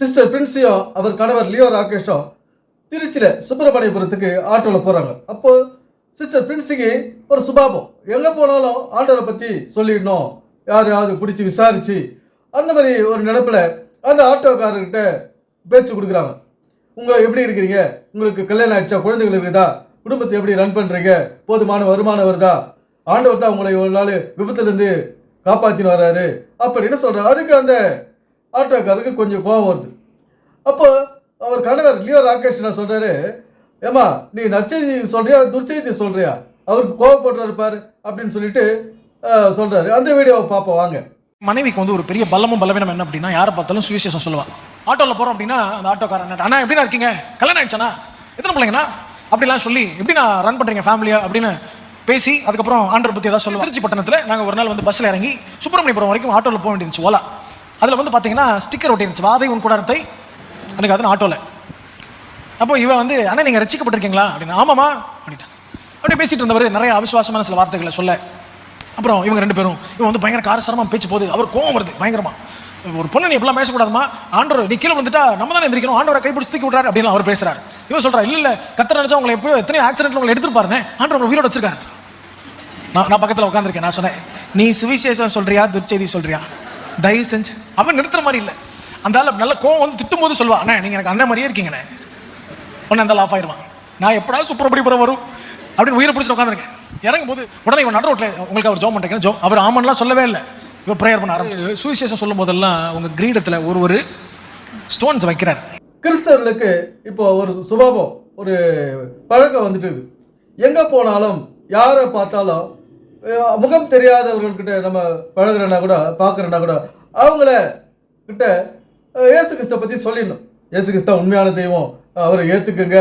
Sister பிரின்சியும் அவர் கணவர் Leo ராகேஷும் திருச்சியில் சுப்பிரமணியபுரத்துக்கு ஆட்டோவில் போகிறாங்க அப்போ சிஸ்டர் பிரின்சிக்கு ஒரு சுபாபம் எங்கே போனாலும் ஆண்டவரை பற்றி சொல்லிடணும். யாரையாவது பிடிச்சி விசாரித்து அந்த மாதிரி ஒரு நினப்பில் அந்த ஆட்டோக்காரர்கிட்ட பேச்சு கொடுக்குறாங்க. உங்களை எப்படி இருக்கிறீங்க? உங்களுக்கு கல்யாணம் ஆயிடுச்சா? குழந்தைகள் இருக்குதா? குடும்பத்தை எப்படி ரன் பண்ணுறீங்க போதுமான வருமானம் வருதா? ஆண்டவர் தான் உங்களை ஒரு நாள் விபத்துலேருந்து காப்பாற்றின்னு வர்றாரு. அப்படின்னு சொல்கிறாங்க அதுக்கு அந்த ஆட்டோக்காரருக்கு கொஞ்சம் கோபம் வருது. அப்போ அவர் கணவர் லியோ ராகேஷ் என்ன சொல்கிறாரு ஏமா நீ நற்செய்தி சொல்கிறியா துர்ச்செய்தி சொல்கிறியா அவருக்கு கோவப்படுறாரு பாரு அப்படின்னு சொல்லிட்டு சொல்கிறாரு அந்த வீடியோவை பார்ப்போம் வாங்க. மனைவிக்கு வந்து ஒரு பெரிய பலமும் பலவீனம் என்ன அப்படின்னா யாரை பார்த்தாலும் சுவிசேஷம் சொல்லுவாள் ஆட்டோவில் போகிறோம் அப்படின்னா அந்த ஆட்டோக்காரன் அண்ணா எப்படிண்ணா இருக்கீங்க? கல்யாணம் ஆயிடுச்சாண்ணா? எத்தனை பிள்ளைங்கண்ணா? அப்படிலாம் சொல்லி எப்படி நான் ரன் பண்ணுறீங்க ஃபேமிலியா அப்படின்னு பேசி அதுக்கப்புறம் ஆண்டர் பற்றி ஏதாவது சொல்லுவோம் திருச்சி பட்டணத்தில் நாங்கள் ஒரு நாள் வந்து பஸ்ஸில் இறங்கி சுப்பிரமணியபுரம் வரைக்கும் ஆட்டோவில் போக வேண்டியிருந்துச்சு ஓலா. அதில் வந்து பார்த்தீங்கன்னா ஸ்டிக்கர் ஒட்டிருந்துச்சு வாதை உன் கூடாரத்தை எனக்கு அது ஆட்டோவில் அப்போ இவன் வந்து அண்ணா நீங்கள் ரசிக்கப்பட்டிருக்கீங்களா? அப்படின்னு ஆமாமா அப்படின்ட்டான். அப்படியே பேசிட்டு இருந்தவர் நிறைய அவிசுவாசமான சில வார்த்தைகளை சொல்ல. அப்புறம் இவங்க ரெண்டு பேரும் இவன் வந்து பயங்கர காரசாரமாக பேச்சு போகுது. அவர் கோவம் வருது பயங்கரமாக ஒரு பொண்ணு நீ எப்படிலாம் பேசக்கூடாதுமா ஆண்டவர் நீ கீழே வந்துட்டா நம்ம தானே எந்திரிக்கணும். ஆண்டவரை கைப்பிடிச்சு தூக்கி விட்றாரு அப்படின்னு அவர் பேசுறாரு. இவன் சொல்கிறா இல்லை இல்லை கத்தர் நினச்சா உங்களை எப்போ எத்தனை ஆக்சிடென்ட்ல உங்களை எடுத்துருப்பாருன்னு ஆண்டவர் உங்களை உயிரோட வச்சிருக்காரு. நான் நான் பக்கத்தில் உட்காந்துருக்கேன் நான் சொன்னேன் நீ சுவிசேஷம் சொல்றியா? துர்ச்செய்தி சொல்றியா? தயவு செஞ்சு. அவன் நிறுத்துற மாதிரி இல்லை. அந்த ஆள் நல்ல கோவம் வந்து திட்டும் போது சொல்லுவா அண்ணா நீங்க எனக்கு அண்ணன் மாதிரியே இருக்கீங்கண்ணே. உடனே அந்த ஆஃப் ஆயிடுவான் நான் எப்படா சுப்பிரபடிபுரம் வரும். அப்படின்னு உயிரை பிடிச்சி உட்காந்துருக்கேன் இறங்கும் போது உடனே இவன் நடு ரோட்டில் உங்களுக்கு அவர் ஜோம் பண்ணுறீங்க ஜோ அவர் ஆமன்லாம் சொல்லவே இல்லை. இவன் ப்ரேயர் பண்ண ஆரம்பிச்சு சுவிசேஷம் சொல்லும் போதெல்லாம் உங்கள் கிரீடத்தில் ஒரு ஒரு ஸ்டோன்ஸ் வைக்கிறார். கிறிஸ்தவர்களுக்கு இப்போ ஒரு சுபாவம் ஒரு பழக்கம் வந்துட்டு. எங்கே போனாலும் யாரை பார்த்தாலும் முகம் தெரியாதவர்கள்கிட்ட நம்ம பழகிறனா கூட பார்க்குறனா கூட அவங்கள கிட்ட இயேசு கிறிஸ்த பற்றி சொல்லிடணும். இயேசு கிறிஸ்தா உண்மையான தெய்வம். அவரை ஏற்றுக்குங்க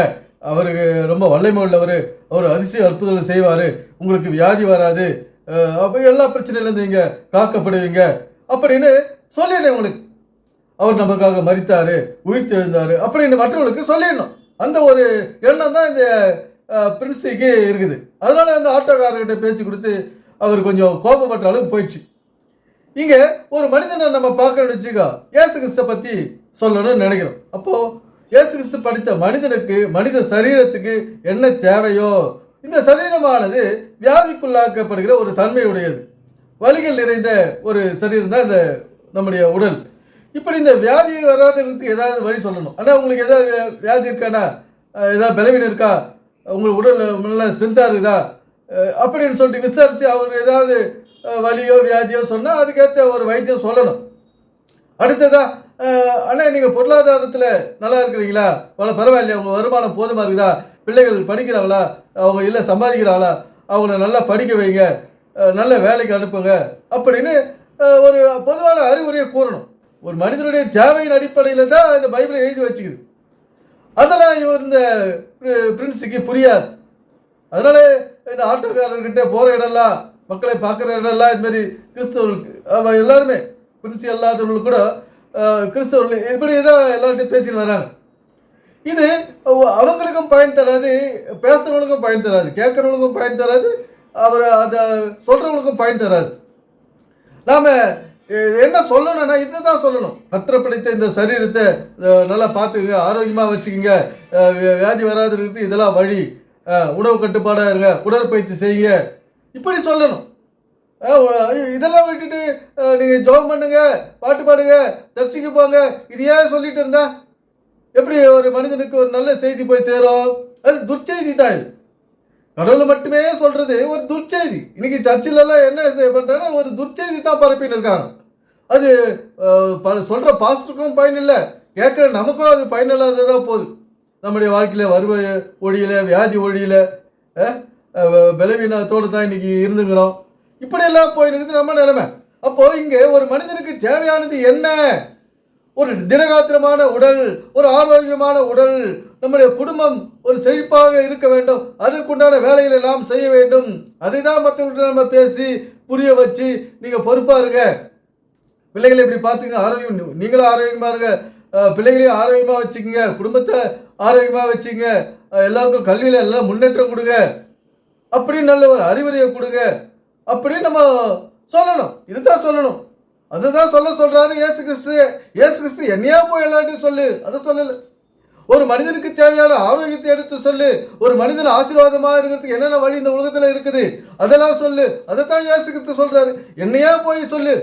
அவருக்கு ரொம்ப வல்லமை உள்ளவர். அவர் அதிசய அற்புதங்கள் செய்வார். உங்களுக்கு வியாதி வராது. அப்போ எல்லா பிரச்சனையிலேருந்து நீங்கள் காக்கப்படுவீங்க. அப்படின்னு சொல்லிடணும் உங்களுக்கு அவர் நமக்காக மறித்தார் உயிர்த்தெழுந்தார் அப்படின்னு மற்றவங்களுக்கு சொல்லிடணும். அந்த ஒரு எண்ணம் தான் இந்த பிரின்ஸுக்கு இருக்குது. அதனால அந்த ஆட்டோக்காரர்கிட்ட பேச்சு கொடுத்து அவர் கொஞ்சம் கோபப்பட்ட அளவுக்கு போயிடுச்சு. இங்கே ஒரு மனிதனை நம்ம பார்க்குறோன்னு வச்சுக்கோ ஏசு கிறிஸ்த பற்றி சொல்லணும்னு நினைக்கிறோம். அப்போது ஏசு கிறிஸ்து படித்த மனிதனுக்கு மனித சரீரத்துக்கு என்ன தேவையோ இந்த சரீரமானது வியாதிக்குள்ளாக்கப்படுகிற ஒரு தன்மையுடையது. வலிகள் நிறைந்த ஒரு சரீரம் தான் இந்த நம்முடைய உடல். இப்படி இந்த வியாதி வராததுக்கு ஏதாவது வழி சொல்லணும். ஆனால் உங்களுக்கு ஏதாவது வியாதி இருக்கானா ஏதாவது பலவீனம் இருக்கா? உங்களுக்கு உடல் நல்ல ஸ்ட்ரென்த்தாக இருக்குதா? அப்படின்னு சொல்லிட்டு விசாரித்து அவர் ஏதாவது வலியோ வியாதியோ சொன்னால் அதுக்கேற்ற ஒரு வைத்தியம் சொல்லணும். அடுத்ததா அஹ், அண்ணா நீங்கள் பொருளாதாரத்தில் நல்லா இருக்கிறீங்களா? பல பரவாயில்லையா? உங்கள் வருமானம் போதுமா இருக்குதா? பிள்ளைகள் படிக்கிறாங்களா? அவங்க இல்லை சம்பாதிக்கிறாங்களா? அவங்கள நல்லா படிக்க வைங்க. நல்ல வேலைக்கு அனுப்புங்க. அப்படின்னு ஒரு பொதுவான அறிவுரையை கூறணும். ஒரு மனிதனுடைய தேவையின் அடிப்படையில் தான் இந்த பைபிளை எழுதி வச்சுக்குது. அதெல்லாம் இவர் இந்த பிரின்ஸுக்கு புரியாது. அதனால இந்த ஆட்டோக்காரர்கிட்ட போகிற இடம்லாம் மக்களை பார்க்குற இடம்லாம் இதுமாரி கிறிஸ்தவர்களுக்கு அவன் எல்லாருமே பிரின்ஸ் அல்லாதவர்கள் கூட கிறிஸ்தவர்கள் இப்படி தான் எல்லார்ட்டையும் பேசிட்டு வராங்க. இது அவங்களுக்கும் பயன் தராது பேசுறவங்களுக்கும் பயன் தராது கேட்குறவங்களுக்கும் பயன் தராது அவர் அதை சொல்கிறவங்களுக்கும் பயன் தராது. நாம் என்ன சொல்லணும்னா இதை தான் சொல்லணும் பத்திரப்படுத்த இந்த சரீரத்தை நல்லா பார்த்துக்குங்க ஆரோக்கியமாக வச்சுக்கோங்க. வியாதி வராது இருக்கிறது இதெல்லாம் வழி. உணவு கட்டுப்பாடாக இருங்க உடற்பயிற்சி செய்யுங்க. இப்படி சொல்லணும். இதெல்லாம் விட்டுட்டு நீங்கள் ஜோம் பண்ணுங்க பாட்டு பாடுங்க சர்ச்சைக்கு போங்க. இது ஏன் சொல்லிட்டு இருந்தா? எப்படி ஒரு மனிதனுக்கு ஒரு நல்ல செய்தி போய் சேரும்? அது துர்ச்செய்தி தான் இது. கடவுள் மட்டுமே சொல்றது ஒரு துர்ச்செய்தி. இன்னைக்கு சர்ச்சில் எல்லாம் என்ன இது பண்றாங்கன்னா ஒரு துர்ச்செய்தி தான் பரப்பின்னு இருக்காங்க. அது அஹ், ப- பாஸ்டருக்கும் பயன் இல்லை கேட்குற நமக்கும் அது பயனில்லாததாக போகுது. நம்முடைய வாழ்க்கையில் வருவ ஒழியில் வியாதி ஒழியில் பலவீனத்தோடு தான் இன்றைக்கி இருந்துங்கிறோம் இப்படியெல்லாம் போயிருக்குது நம்ம நிலைமை. அப்போது இங்கே ஒரு மனிதனுக்கு தேவையானது என்ன? ஒரு திடகாத்திரமான உடல் ஒரு ஆரோக்கியமான உடல் நம்முடைய குடும்பம் ஒரு செழிப்பாக இருக்க வேண்டும். அதற்குண்டான வேலைகளை எல்லாம் செய்ய வேண்டும். அதை தான் மற்றவர்கிட்ட நம்ம பேசி புரிய வச்சு நீங்கள் பொறுப்பாக இருங்க. பிள்ளைகளை இப்படி பார்த்துங்க ஆரோக்கியம். நீங்களும் ஆரோக்கியமாக இருங்க. பிள்ளைகளையும் ஆரோக்கியமாக வச்சுக்கோங்க. குடும்பத்தை ஆரோக்கியமாக வச்சுங்க எல்லாருக்கும் கல்வியில் எல்லாம் முன்னேற்றம் கொடுங்க. அப்படின்னு நல்ல ஒரு அறிவுரையை கொடுங்க. அப்படின்னு நம்ம சொல்லணும். இதுதான் சொல்லணும். அதுதான் சொல்ல சொல்கிறாரு ஏசு கிறிஸ்து. ஏசு கிறிஸ்து என்னையா போய் எல்லாத்தையும் சொல்லு. அதை சொல்லலை. ஒரு மனிதனுக்கு தேவையான ஆரோக்கியத்தை எடுத்து சொல்லு. ஒரு மனிதன் ஆசீர்வாதமாக இருக்கிறதுக்கு என்னென்ன வழி இந்த உலகத்தில் இருக்குது? அதெல்லாம் சொல்லு. அதை தான் இயேசு கிறிஸ்து சொல்கிறாரு என்னையா போய் சொல்லு.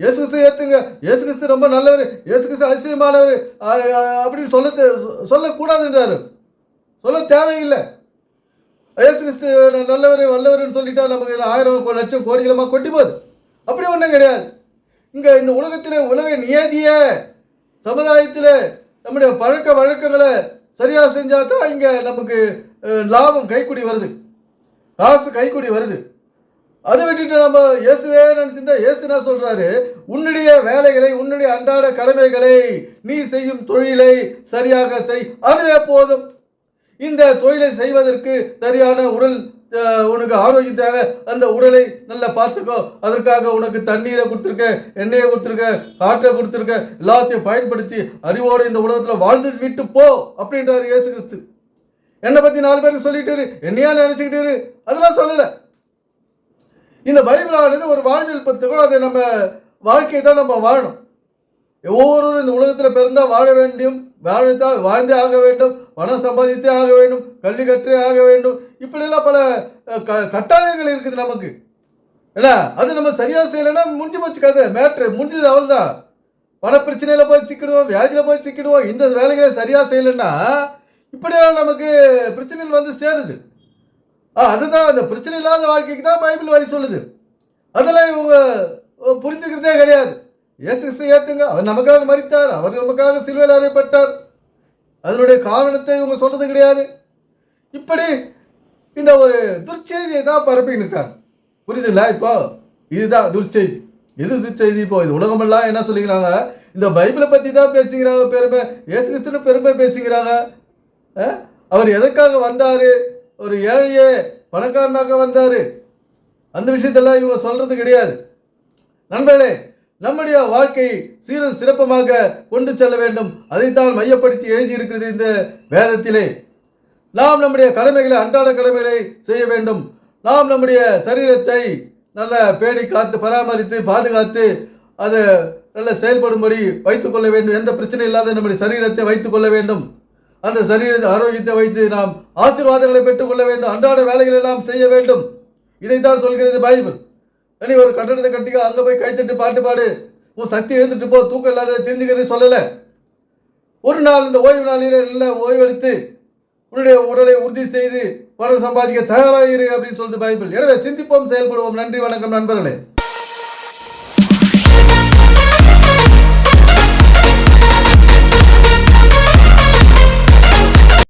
இயேசு கிறிஸ்து ஏற்றுங்க இயேசு கிறிஸ்து ரொம்ப நல்லவர். இயேசு கிறிஸ்து அதிசயமானவர் அப்படின்னு சொல்ல சொல்லக்கூடாதுன்றாரு. சொல்ல தேவையில்லை. இயேசு கிறிஸ்து நல்லவர் வல்லவர்னு சொல்லிட்டா நமக்கு ஆயிரம் லட்சம் கோடிகளமாக கொட்டி போகுது. அப்படி ஒன்றும் கிடையாது. இங்கே இந்த உலகத்தில் உலக நியதிய சமுதாயத்தில் நம்முடைய பழக்க வழக்கங்களை சரியாக செஞ்சால் தான் இங்கே நமக்கு லாபம் கைக்குடி வருது. காசு கைக்குடி வருது. அதை விட்டுட்டு நம்ம இயேசுவே நினைச்சிருந்தா இயேசு என்ன சொல்றாரு? உன்னுடைய வேலைகளை உன்னுடைய அன்றாட கடமைகளை நீ செய்யும் தொழிலை சரியாக செய். அதுவே போதும். இந்த தொழிலை செய்வதற்கு சரியான உடல் உனக்கு ஆரோக்கியம் தேவை. அந்த உடலை நல்லா பார்த்துக்கோ. அதற்காக உனக்கு தண்ணீரை கொடுத்துருக்க எண்ணெயை கொடுத்துருக்க காற்றை கொடுத்துருக்க எல்லாத்தையும் பயன்படுத்தி அறிவோடு இந்த உலகத்தில் வாழ்ந்து விட்டு போ அப்படின்றாரு இயேசு கிறிஸ்து. என்னை பற்றி நாலு பேருக்கு சொல்லிட்டு இரு. என்னையா நினச்சிக்கிட்டு இரு. அதெல்லாம் சொல்லலை. இந்த பைபிளானது ஒரு வாழ்வியல் புத்தகம் அதை நம்ம வாழ்க்கையை தான் நம்ம வாழணும். ஒவ்வொருவரும் இந்த உலகத்தில் பிறந்தால் வாழ வேண்டும் வாழ்ந்தால் வாழ்ந்தே ஆக வேண்டும் பணம் சம்பாதித்தே ஆக வேண்டும் கல்வி கற்றே ஆக வேண்டும். இப்படியெல்லாம் பல க கட்டாயங்கள் இருக்குது நமக்கு. இல்லை அது நம்ம சரியாக செய்யலைன்னா முடிஞ்சு போச்சு கதை மேட்ரு. முடிஞ்சது அவள் தான் பண பிரச்சனையில் போய் சிக்கிடுவோம் வியாதியில் போய் சிக்கிடுவோம். இந்த வேலைகளை சரியாக செய்யலைன்னா இப்படியெல்லாம் நமக்கு பிரச்சனைகள் வந்து சேருது. அதுதான் அந்த பிரச்சனை இல்லாத வாழ்க்கைக்கு தான் பைபிள் வழி சொல்லுது. அதெல்லாம் இவங்க புரிஞ்சுக்கிறதே கிடையாது. இயேசு கிறிஸ்து ஏற்றுங்க அவர் நமக்காக மறித்தார் அவர் நமக்காக சிலுவையில் அறையப்பட்டார். அதனுடைய காரணத்தை இவங்க சொல்கிறது கிடையாது. இப்படி இந்த ஒரு துர்ச்செய்தியை தான் பரப்பின்னு இருக்காங்க. புரியுதுங்களா இப்போ? இதுதான் துர்ச்செய்தி. இது துர்ச்செய்தி இப்போ? இது உலகமெல்லாம் என்ன சொல்லிக்கிறாங்க? இந்த பைபிளை பற்றி தான் பேசுகிறாங்க பெருமை. இயேசு கிறிஸ்துன்னு பெருமை பேசுகிறாங்க. அவர் எதற்காக வந்தார்? ஒரு ஏழையே பணக்காரனாக வந்தார். அந்த விஷயத்தெல்லாம் இவங்க சொல்கிறது கிடையாது. நண்பர்களே நம்முடைய வாழ்க்கை சீரும் சிறப்பமாக கொண்டு செல்ல வேண்டும். அதைத்தான் மையப்படுத்தி எழுதியிருக்கிறது இந்த வேதத்திலே. நாம் நம்முடைய கடமைகளை அன்றாட கடமைகளை செய்ய வேண்டும். நாம் நம்முடைய சரீரத்தை நல்ல பேணி காத்து பராமரித்து பாதுகாத்து அதை நல்ல செயல்படும்படி வைத்துக்கொள்ள வேண்டும். எந்த பிரச்சனை இல்லாத நம்முடைய சரீரத்தை வைத்துக்கொள்ள வேண்டும். அந்த சரீர ஆரோக்கியத்தை வைத்து நாம் ஆசீர்வாதங்களை பெற்றுக்கொள்ள வேண்டும். அன்றாட வேலைகளை எல்லாம் செய்ய வேண்டும். இதைத்தான் சொல்கிறது பைபிள். நீ ஒரு கட்டடத்தை கட்டிக்க அங்கே போய் கைத்தட்டு பாட்டு பாடு. உன் சக்தி எழுந்துட்டு போ தூக்கம் இல்லாத தெரிஞ்சுக்கிறது சொல்லலை. ஒரு நாள் இந்த ஓய்வு நாளில் நல்ல ஓய்வெடுத்து உன்னுடைய உடலை உறுதி செய்து பணம் சம்பாதிக்க தயாராகிரு அப்படின்னு சொல்லுது பைபிள். எனவே சிந்திப்போம் செயல்படுவோம். நன்றி வணக்கம் நண்பர்களே.